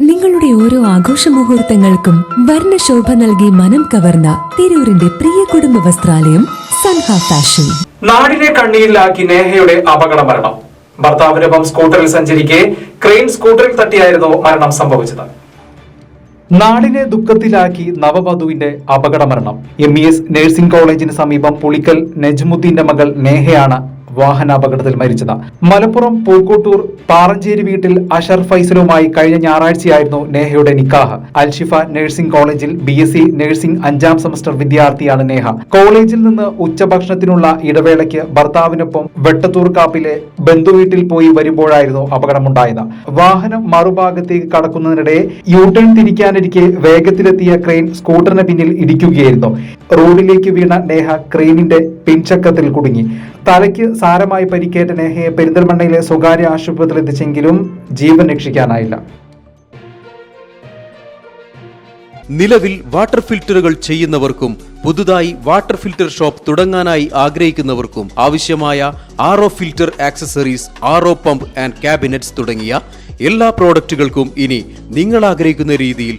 നിങ്ങളുടെ ഓരോ ആഘോഷ മുഹൂർത്തങ്ങൾക്കും വർണശോഭ നൽകി മനം കവർന്ന തിരൂരിന്റെ പ്രിയ കുടുംബ വസ്ത്രാലയം സൻഹ ഫാഷൻ. നാടിനെ കണ്ണിയിലാക്കി നേഹയുടെ അപകട മരണം ഭർത്താവിനൊപ്പം സ്കൂട്ടറിൽ സഞ്ചരിക്കെ ക്രെയിൻ സ്കൂട്ടറിൽ തട്ടിയായിരുന്നു മരണം സംഭവിച്ചത്. നാടിനെ ദുഃഖത്തിലാക്കി നവവധുവിന്റെ അപകട മരണം എം ഇ എസ് നഴ്സിംഗ് കോളേജിന് സമീപം പുളിക്കൽ നജ്മുദ്ദീന്റെ മകൾ നേഹയാണ് വാഹനാപകടത്തിൽ മരിച്ചത്. മലപ്പുറം പൂക്കോട്ടൂർ പാറഞ്ചേരി വീട്ടിൽ അഷർ ഫൈസലുമായി കഴിഞ്ഞ ഞായറാഴ്ചയായിരുന്നു നേഹയുടെ നിക്കാഹ്. അൽഷിഫ നഴ്സിംഗ് കോളേജിൽ ബി എസ് നഴ്സിംഗ് അഞ്ചാം സെമസ്റ്റർ വിദ്യാർത്ഥിയാണ് നേഹ. കോളേജിൽ നിന്ന് ഉച്ചഭക്ഷണത്തിനുള്ള ഇടവേളയ്ക്ക് ഭർത്താവിനൊപ്പം വെട്ടത്തൂർ കാപ്പിലെ ബന്ധുവീട്ടിൽ പോയി വരുമ്പോഴായിരുന്നു അപകടമുണ്ടായത്. വാഹനം മറുഭാഗത്തേക്ക് കടക്കുന്നതിനിടെ യു ടേൺ തിരിക്കാനിരിക്കെ വേഗത്തിലെത്തിയ ക്രെയിൻ സ്കൂട്ടറിന് പിന്നിൽ ഇടിക്കുകയായിരുന്നു. റോഡിലേക്ക് വീണ നേഹ ക്രെയിനിന്റെ പിൻചക്കത്തിൽ കുടുങ്ങി. തലയ്ക്ക് സാരമായി പരിക്കേറ്റ നേഹയെ പെരിന്തൽമണ്ണയിലെ സ്വകാര്യ ആശുപത്രിയിൽ എത്തിച്ചെങ്കിലും ജീവൻ രക്ഷിക്കാനായില്ല. നിലവിൽ വാട്ടർ ഫിൽറ്ററുകൾ ചെയ്യുന്നവർക്കും പുതുതായി വാട്ടർ ഫിൽറ്റർ ഷോപ്പ് തുടങ്ങാനായി ആഗ്രഹിക്കുന്നവർക്കും ആവശ്യമായ R filter accessories R pump and cabinets തുടങ്ങിയ എല്ലാ പ്രോഡക്റ്റുകൾക്കും ഇനി നിങ്ങൾ ആഗ്രഹിക്കുന്ന രീതിയിൽ